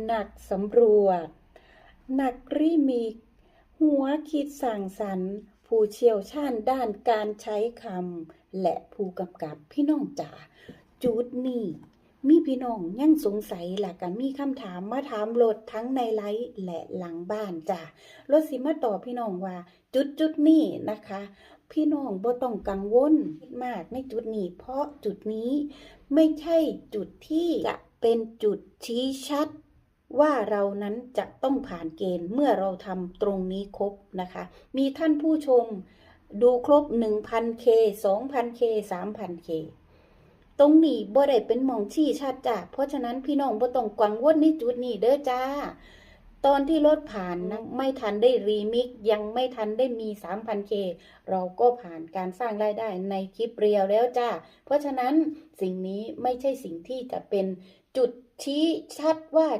หนักสำรวจนักรีมิก หัวคิดสร้างสรรค์ ผู้เชี่ยวชาญด้านการใช้คำและผู้กำกับพี่น้องจ๋าจุดนี้มีพี่น้องยังสงสัยและก็มีคำถามมาถามรถทั้งในไลฟ์และหลังบ้านจ้ะรถสิมาตอบพี่น้องว่า จุดจุดนี้นะคะ พี่น้องบ่ต้องกังวลมากในจุดนี้ เพราะจุดนี้ไม่ใช่จุดที่จะเป็นจุดชี้ชัด ว่าเรานั้นจะต้องผ่านเกณฑ์เมื่อเราทำตรงนี้ครบนะคะ มีท่านผู้ชมดูครบ 1,000K 2,000K 3,000K ตรงนี้บ่ได้เป็นมองชี้ชัดจ้ะเพราะฉะนั้นพี่น้องบ่ต้องกังวลในจุดนี้เด้อจ้า ตอนที่รถผ่านนะไม่ทันได้รีมิกยังไม่ทันได้มี 3,000K เราก็ผ่านการสร้างรายได้ในคลิปเรียวแล้วจ้า เพราะฉะนั้นสิ่งนี้ไม่ใช่สิ่งที่จะเป็นจุดชี้ชัดว่า